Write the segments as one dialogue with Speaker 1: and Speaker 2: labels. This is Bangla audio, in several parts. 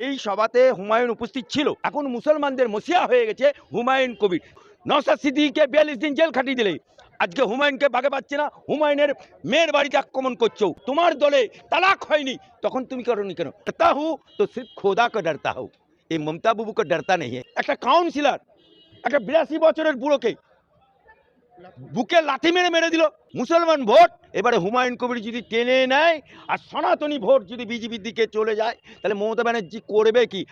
Speaker 1: এই সভাতে হুমায়ুন উপস্থিত ছিল। এখন মুসলমানদের মসিয়া হয়ে গেছে হুমায়ুন কবির। নসাদ সিদ্দিকে বিয়াল্লিশ দিন জেল খাটিয়ে দিলে। আজকে হুমায়ুনকে বাগে পাচ্ছে না। হুমায়ুনের মেয়ের বাড়িতে আক্রমণ করছ। তোমার দলে তালাক হয়নি। তখন তুমি করনি কেন? ডরতা হু তো সির্ফ খোদা কা ডরতা হু এই মমতা বাবু কা ডরতা নেই। একটা কাউন্সিলর একটা বিরাশি বছরের বুড়োকে বুকে লাথি মেরে মেরে দিল। মুসলমান ভোট, এবারে হুমায়ুন কবির যদি টেনে নেয় আর সনাতনী ভোট যদি বিজেপির দিকে চলে যায়, তাহলে মমতা ব্যানার্জি করবে কি?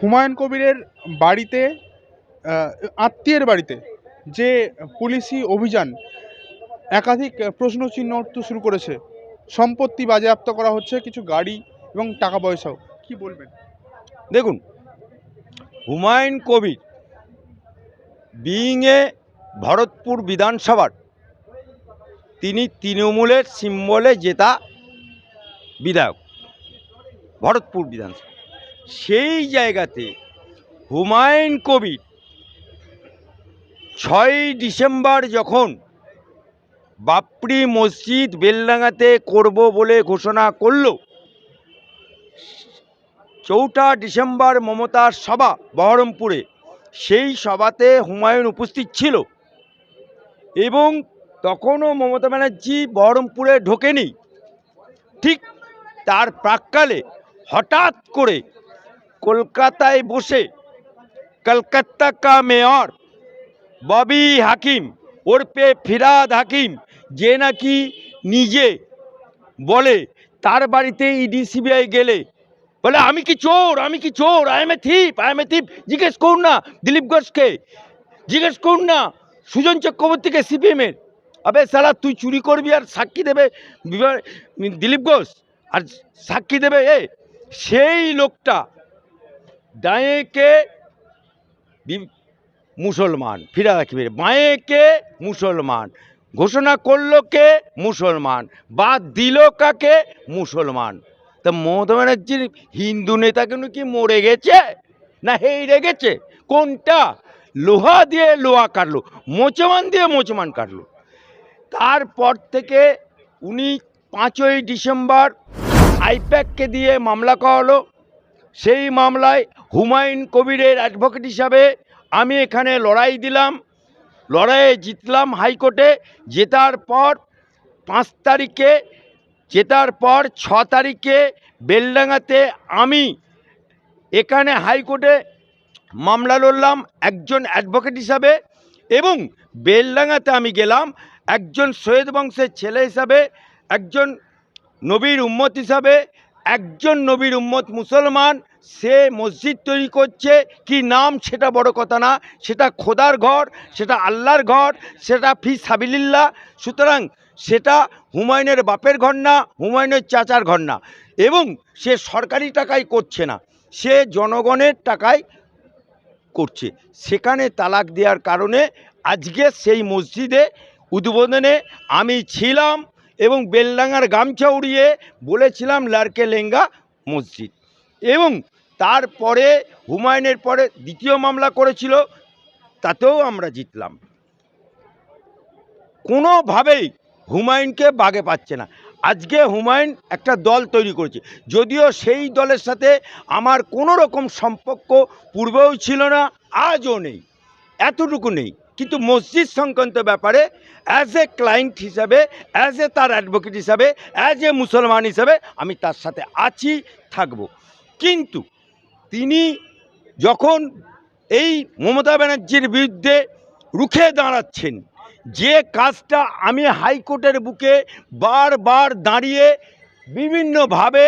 Speaker 2: হুমায়ুন কবিরের বাড়িতে আত্মীয়ের বাড়িতে যে পুলিশি অভিযান, একাধিক প্রশ্ন চিহ্ন উঠতে শুরু করেছে। সম্পত্তি বাজেয়াপ্ত করা হচ্ছে, কিছু গাড়ি এবং টাকা পয়সাও। কি বলবেন?
Speaker 1: দেখুন, হুমায়ুন কবির বিইং এ ভরতপুর বিধানসভার, তিনি তৃণমূলের সিম্বলে জেতা বিধায়ক, ভরতপুর বিধানসভা। সেই জায়গাতে হুমায়ুন কবির ছয় ডিসেম্বর যখন বাপরি মসজিদ বেলডাঙ্গাতে করব বলে ঘোষণা করল চৌঠা ডিসেম্বর মমতার সভা বহরমপুরে। সেই সভাতে হুমায়ুন উপস্থিত ছিল। এবং তখনও মমতা ব্যানার্জি বহরমপুরে ঢোকেনি। ঠিক তার প্রাককালে হঠাৎ করে কলকাতায় বসে কলকাতা কা মেয়র ববি হাকিম ওরপে ফিরাদ হাকিম যে নাকি নিজে বলে তার বাড়িতে ইডি, সিবিআই গেলে বলে, আমি কি চোর? আমি কি চোর? I am a thief I am a thief জিজ্ঞেস করুন না দিলীপ ঘোষকে। জিজ্ঞেস করুন না সুজন চক্রবর্তীকে সিপিএমের। আবে সালা তুই চুরি করবি আর সাক্ষী দেবে দিলীপ ঘোষ? আর সাক্ষী দেবে এ? সেই লোকটা ডায়েকে মুসলমান। ফিরা রাখবে বাঁয়েকে মুসলমান। ঘোষণা করল কে? মুসলমান। বাদ দিল কাকে? মুসলমান। তা মমতা ব্যানার্জির হিন্দু নেতা কেন কি মরে গেছে? না হেরে গেছে? কোনটা? লোহা দিয়ে লোহা কাটলো, মোচমান দিয়ে মোচমান কাটলো। তারপর থেকে উনি পাঁচই ডিসেম্বর আইপ্যাককে দিয়ে মামলা করা হলো সেই মামলায় হুমায়ুন কবিরের অ্যাডভোকেট হিসাবে আমি এখানে লড়াই দিলাম। লড়াইয়ে জিতলাম হাইকোর্টে। জেতার পর পাঁচ তারিখে জেতার পর ছ তারিখে বেলডাঙ্গাতে আমি, এখানে হাইকোর্টে মামলা লড়লাম একজন অ্যাডভোকেট হিসাবে এবং বেলডাঙ্গাতে আমি গেলাম একজন সৈয়দ বংশের ছেলে হিসাবে, একজন নবীর উম্মত হিসাবে, একজন নবীর উম্মত মুসলমান, সে মসজিদ তৈরি করছে, কি নাম সেটা বড় কথা না, সেটা খোদার ঘর, সেটা আল্লাহর ঘর, সেটা ফি সাবিলিল্লাহ, সুতরাং সেটা হুমায়ুনের বাপের ঘর না, হুমায়ুনের চাচার ঘর না। এবং সে সরকারি টাকায় করছে না, সে জনগণের টাকায় করছে। সেখানে তালাক দেওয়ার কারণে আজকে সেই মসজিদে উদ্বোধনে আমি ছিলাম এবং বেলডাঙ্গার গামছা উড়িয়ে বলেছিলাম লারকে লেঙ্গা মসজিদ। এবং তারপরে, হুমায়ুনের পরে দ্বিতীয় মামলা করেছিল, তাতেও আমরা জিতলাম। কোনোভাবেই হুমায়ুনকে বাগে পাচ্ছে না। আজকে হুমায়ুন একটা দল তৈরি করেছে। যদিও সেই দলের সাথে আমার কোনো রকম সম্পর্ক পূর্বেও ছিল না, আজও নেই, এতটুকু নেই। কিন্তু মসজিদ সংক্রান্ত ব্যাপারে অ্যাজ এ ক্লায়েন্ট হিসাবে অ্যাজ এ তার অ্যাডভোকেট হিসাবে অ্যাজ এ মুসলমান হিসাবে আমি তার সাথে আছি, থাকব। কিন্তু তিনি যখন এই মমতা ব্যানার্জির বিরুদ্ধে রুখে দাঁড়াচ্ছেন যে কাজটা আমি হাইকোর্টের বুকে বারবার দাঁড়িয়ে বিভিন্নভাবে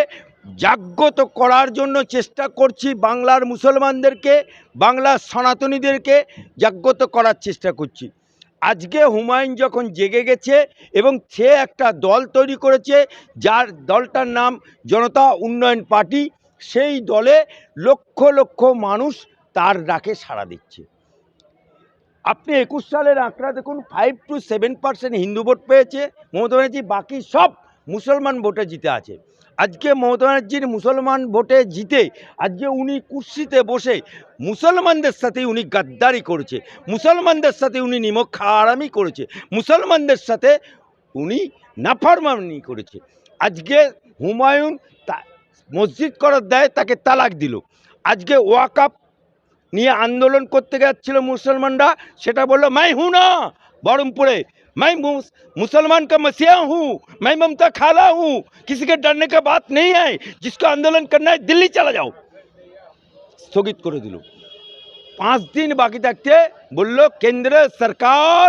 Speaker 1: জাগ্রত করার জন্য চেষ্টা করছি বাংলার মুসলমানদেরকে বাংলার সনাতনীদেরকে জাগ্রত করার চেষ্টা করছি। আজকে হুমায়ুন যখন জেগে গেছে এবং সে একটা দল তৈরি করেছে, যার দলটার নাম জনতা উন্নয়ন পার্টি, সেই দলে লক্ষ লক্ষ মানুষ তার ডাকে সাড়া দিচ্ছে। আপনি একুশ সালের আঁকড়া দেখুন five two seven percent Hindu vote পেয়েছে, মমতা ব্যানার্জি, বাকি সব মুসলমান ভোটে জিতে আছে। আজকে মমতা ব্যানার্জির মুসলমান ভোটে জিতে, আজকে উনি কুর্সিতে বসে মুসলমানদের সাথে উনি গাদ্দারি করেছে, মুসলমানদের সাথে উনি নিমক খারামি করেছে, মুসলমানদের সাথে উনি নাফরমানি করেছে। আজকে হুমায়ুন মসজিদ করার দেয় তাকে তালাক দিল। আজকে ওয়াকাপ নিয়ে আন্দোলন করতে যাচ্ছিল মুসলমানরা সেটা বললো মাই হু না বহরমপুরে मैं मुस- मुसलमान का मसीहा हूँ मैं ममता खाला हूँ किसी के डरने का बात नहीं है जिसको आंदोलन करना है दिल्ली चला जाओ স্থগিত করে দিল পাঁচ দিন বাকি থাকতে বলল কেন্দ্র সরকার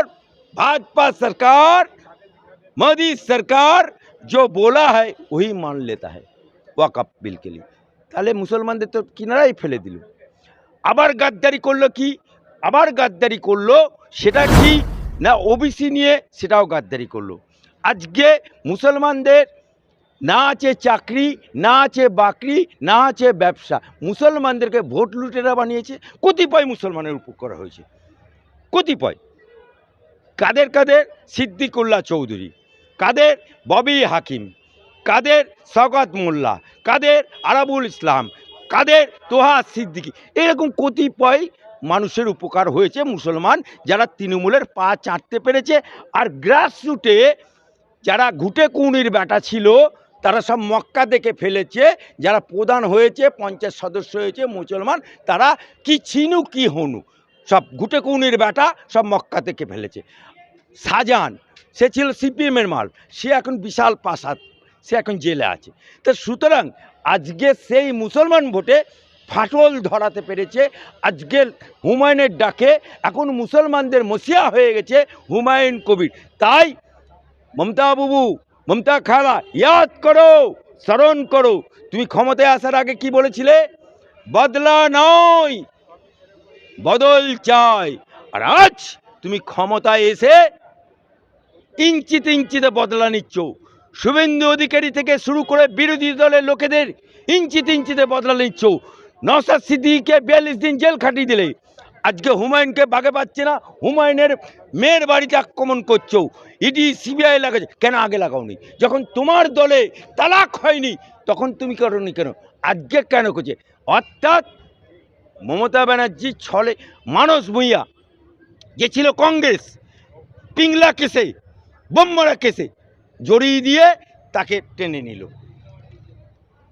Speaker 1: भाजपा सरकार मोदी सरकार जो बोला है वही मान लेता है ওয়াকাপ বিল के लिए তাহলে মুসলমানদের তো কিনারাই ফেলে দিল আবার গাদ্দারি করল কি? আবার গাদ্দারি করল সেটা কি? না ওবিসি নিয়ে সেটাও গাদ্দারি করল। আজকে মুসলমানদের না আছে চাকরি, না আছে বাকরি, না আছে ব্যবসা। মুসলমানদেরকে ভোট লুটেরা বানিয়েছে, কতিপয় মুসলমানের উপর করা হয়েছে। কতিপয়। কাদের কাদের? সিদ্দিকুল্লাহ চৌধুরী। কাদের? ববি হাকিম। কাদের? শওকত মোল্লা। কাদের? আরাবুল ইসলাম। কাদের? তোহা সিদ্দিকি। এরকম কতিপয় মানুষের উপকার হয়েছে মুসলমান যারা তৃণমূলের পা চাটতে পেরেছে। আর গ্রাসরুটে যারা ঘুটে কুনির ব্যাটা ছিল, তারা সব মক্কা দেখে ফেলেছে। যারা প্রধান হয়েছে, পঞ্চায়েত সদস্য হয়েছে মুসলমান, তারা কি ছিনু, কি হনু, সব ঘুটে কুনির ব্যাটা সব মক্কা থেকে ফেলেছে। শাহজাহান, সে ছিল সিপিএমের মাল, সে এখন বিশাল প্রাসাদ, সে এখন জেলে আছে। তো সুতরাং আজকে সেই মুসলমান ভোটে ফাটল ধরাতে পেরেছে। আজকের হুমায়ুনের ডাকে এখন মুসলমানদের মসিয়া হয়ে গেছে হুমায়ুন কবির। তাই মমতা বাবু, মমতা খালা, ইয়াদ করো, স্মরণ করো। তুমি ক্ষমতায় আসার আগে কি বলেছিলে? বদলা নয়, বদল চাই। আর আজ তুমি ক্ষমতায় এসে ইঞ্চিতে ইঞ্চিতে বদলা নিচ্ছ। শুভেন্দু অধিকারী থেকে শুরু করে বিরোধী দলের লোকেদের ইঞ্চিতে ইঞ্চিতে বদলা নিচ্ছ। নসাদ সিদ্দিকে বিয়াল্লিশ দিন জেল খাটিয়ে দিলে। আজকে হুমায়ুনকে বাগে পাচ্ছে না, হুমায়ুনের মেয়ের বাড়িতে আক্রমণ করছ। ইডি, সিবিআই লাগাচ্ছে। কেন আগে লাগাওনি? যখন তোমার দলে তালাক হয়নি, তখন তুমি করনি কেন? আজকে কেন করছে? অর্থাৎ মমতা ব্যানার্জি ছলে মানস ভূঁইয়া, যে ছিল কংগ্রেস, পিংলা কেসে বোম্মরা কেসে জড়িয়ে দিয়ে তাকে টেনে নিল।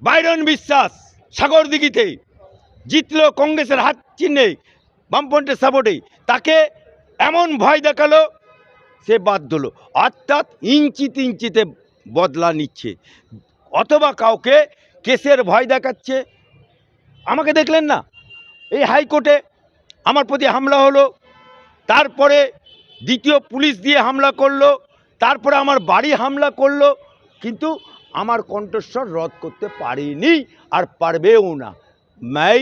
Speaker 1: বাইরন বিশ্বাস সাগর দিঘিতে জিতল কংগ্রেসের হাত চিহ্নে বামপন্থের সাপোর্টে তাকে এমন ভয় দেখাল, সে বাদ দিল। অর্থাৎ ইঞ্চিতে ইঞ্চিতে বদলা নিচ্ছে। অথবা কাউকে কেসের ভয় দেখাচ্ছে। আমাকে দেখলেন না? এই হাইকোর্টে আমার প্রতি হামলা হলো। তারপরে দ্বিতীয় পুলিশ দিয়ে হামলা করল। তারপরে আমার বাড়ি হামলা করলো কিন্তু আমার কণ্ঠস্বর রদ করতে পারিনি আর পারবেও না मैं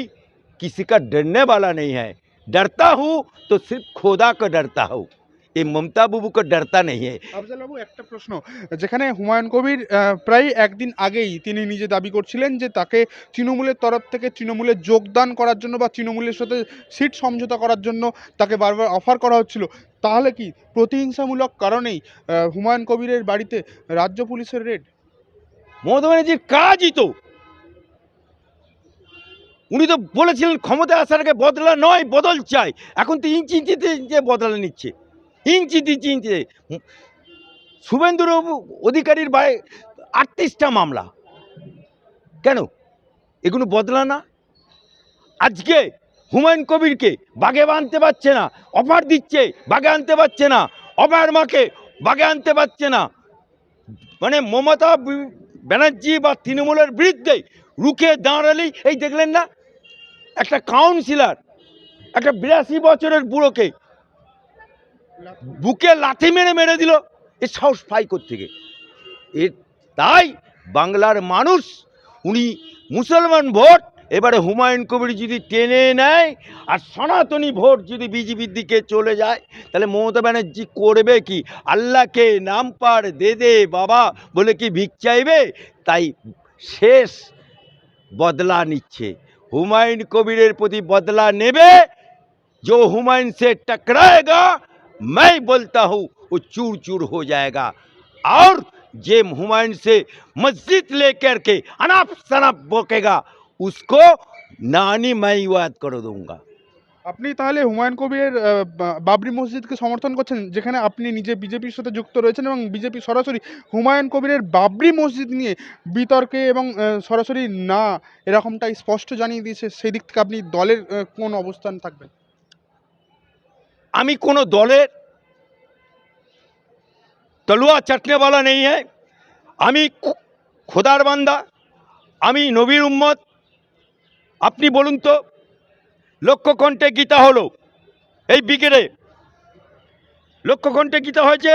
Speaker 1: किसी का डरने वाला नहीं है डरता हूँ तो सिर्फ खुदा का डरता हूँ এই মমতা বাবুকে ডরতা
Speaker 2: নেই আফজালবাবু একটা প্রশ্ন। যেখানে হুমায়ুন কবির প্রায় একদিন আগেই তিনি নিজে দাবি করছিলেন যে তাকে তৃণমূলের তরফ থেকে তৃণমূলে যোগদান করার জন্য বা তৃণমূলের সাথে সিট সমঝোতা করার জন্য তাকে বারবার অফার করা হচ্ছিল। তাহলে কি প্রতিহিংসামূলক কারণেই হুমায়ুন কবিরের বাড়িতে রাজ্য পুলিশের রেড
Speaker 1: মমতা কাজই তো। উনি তো বলেছিলেন ক্ষমতা আসার আগে বদলা নয় বদল চাই। এখন তো ইঞ্চি ইঞ্চিতে বদলা নিচ্ছে। ইঞ্চিতে ইঞ্চি ইঞ্চিতে শুভেন্দুর অধিকারীর বাই আটত্রিশটা মামলা। কেন? এগুলো বদলা না? আজকে হুমায়ুন কবিরকে বাগে আনতে পারছে না, অফার দিচ্ছে, বাগে আনতে পারছে না অপার মাকে বাগে আনতে পারছে না। মানে মমতা ব্যানার্জি বা তৃণমূলের বিরুদ্ধে রুখে দাঁড়ালেই এই দেখলেন না? একটা কাউন্সিলার, একটা বিরাশি বছরের বুড়োকে বুকে লাথি মেরে মেরে দিল এ সাহস পাই থেকে এ তাই বাংলার মানুষ উনি মুসলমান ভোট এবারে হুমায়ুন কবির যদি টেনে নেয় আর সনাতনী ভোট যদি বিজেপির দিকে চলে যায় তাহলে মমতা ব্যানার্জি করবে কি আল্লাহকে নাম পার দে দে বাবা বলে কি ভিক চাইবে তাই শেষ বদলা নিচ্ছে হুমায়ুন কবিরের প্রতি বদলা নেবে जो हुमायूं से टकराएगा मैं बोलता हूँ वो चूर चूर हो जाएगा और जे हुमायूं से मस्जिद लेकर के अनाप शनाप बकेगा उसको नानी मैं याद कर दूंगा
Speaker 2: আপনি তাহলে হুমায়ুন কবিরের আহ, বা- বাবরি মসজিদকে সমর্থন করছেন যেখানে আপনি নিজে বিজেপির সাথে যুক্ত রয়েছেন এবং বিজেপি সরাসরি হুমায়ুন কবিরের বাবরি মসজিদ নিয়ে বিতর্কে এবং আহ, সরাসরি না এরকমটাই স্পষ্ট জানিয়ে দিয়েছে সেই দিক থেকে আপনি দলের আহ, কোন অবস্থান থাকবেন
Speaker 1: আমি কোনো দলের তলুয়া চাটনেওয়ালা নেই হ্যাঁ। আমি খোদার বান্দা। আমি নবীর উম্মত। আপনি বলুন তো লক্ষ্যকণ্ঠে গীতা হলো এই বিকেলে। লক্ষ্যকণ্ঠে গীতা হয়েছে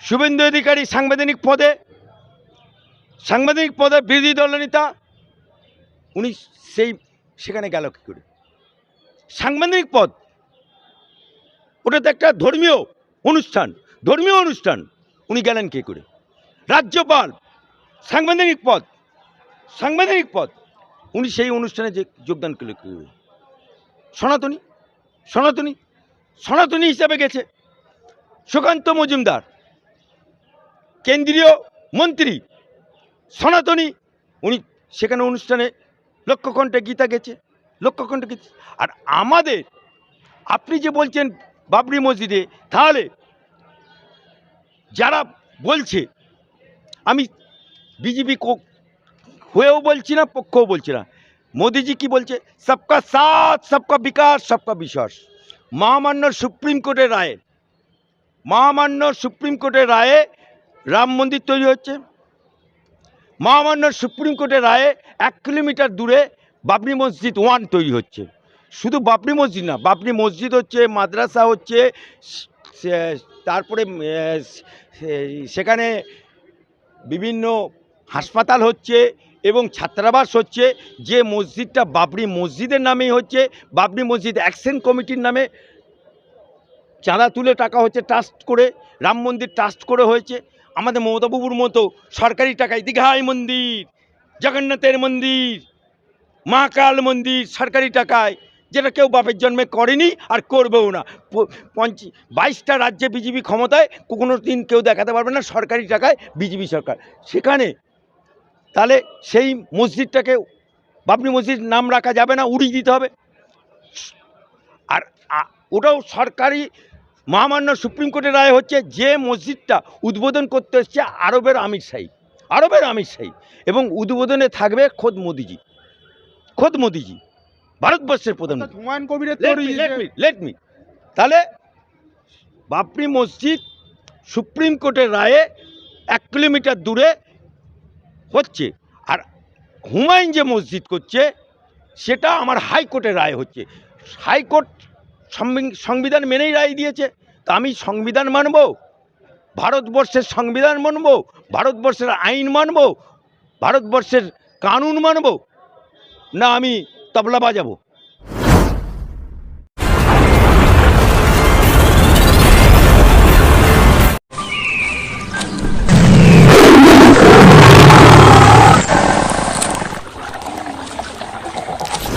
Speaker 1: শুভেন্দু অধিকারী সাংবিধানিক পদে। সাংবিধানিক পদে বিরোধী দলনেতা উনি সেই, সেখানে গেল কী করে? সাংবিধানিক পদ। ওটা তো একটা ধর্মীয় অনুষ্ঠান ধর্মীয় অনুষ্ঠান। উনি গেলেন কে করে? রাজ্যপাল, সাংবিধানিক পদ সাংবিধানিক পদ। উনি সেই অনুষ্ঠানে যে যোগদান করলে? সনাতনী সনাতনী সনাতনী হিসাবে গেছে। সুকান্ত মজুমদার, কেন্দ্রীয় মন্ত্রী, সনাতনী। উনি সেখানে অনুষ্ঠানে লক্ষ্যকণ্ঠে গীতা গেছে, লক্ষ্যকণ্ঠে গীতা। আর আমাদের, আপনি যে বলছেন বাবরি মসজিদে, তাহলে যারা বলছে, আমি বিজেপি হয়েও বলছি না, পক্ষও বলছি না। মোদিজি কি বলছে? সবকা সাথ, সবকা বিকাশ, সবকা বিশ্বাস। মহামান্য সুপ্রিম কোর্টের রায়ে, মহামান্য সুপ্রিম কোর্টের রায়ে রাম মন্দির তৈরি হচ্ছে। মহামান্য সুপ্রিম কোর্টের রায়ে এক কিলোমিটার দূরে বাবরি মসজিদ ওয়ান তৈরি হচ্ছে। শুধু বাবরি মসজিদ না বাবরি মসজিদ হচ্ছে, মাদ্রাসা হচ্ছে তারপরে সেখানে বিভিন্ন হাসপাতাল হচ্ছে এবং ছাত্রাবাস হচ্ছে, যে মসজিদটা বাবরি মসজিদের নামেই হচ্ছে বাবরি মসজিদ অ্যাকশন কমিটির নামে চাঁদা তুলে টাকা হচ্ছে ট্রাস্ট করে, রাম মন্দির ট্রাস্ট করে হয়েছে, আমাদের মমতাবাবুর মতো সরকারি টাকায় দীঘাই মন্দির, জগন্নাথের মন্দির, মা কাল মন্দির সরকারি টাকায় যেটা কেউ বাপের জন্মে করেনি আর করবেও না। পঞ্চ, বাইশটা রাজ্যে বিজেপি ক্ষমতায়, কোনো দিন কেউ দেখাতে পারবে না সরকারি টাকায় বিজেপি সরকার। সেখানে তাহলে সেই মসজিদটাকে বাবরি মসজিদ নাম রাখা যাবে না, উড়িয়ে দিতে হবে। আর ওটাও সরকারি, মহামান্য সুপ্রিম কোর্টের রায় হচ্ছে যে মসজিদটা উদ্বোধন করতে এসছে আরবের আমির শাহী। আরবের আমির শাহী। এবং উদ্বোধনে থাকবে খোদ মোদিজি। খোদ মোদিজি। ভারতবর্ষের প্রধানমন্ত্রী।
Speaker 2: অর্থাৎ হুমায়ুন কবিরের
Speaker 1: লেট মি তাহলে বাপরি মসজিদ সুপ্রিম কোর্টের রায়ে এক কিলোমিটার দূরে হচ্ছে। আর হুমায়ুন যে মসজিদ করছে সেটা আমার হাইকোর্টের রায় হচ্ছে। হাইকোর্ট সংবিধান মেনেই রায় দিয়েছে। তা আমি সংবিধান মানব? ভারতবর্ষের সংবিধান মানব? ভারতবর্ষের আইন মানব? ভারতবর্ষের কানুন মানব? না আমি तबला बाजा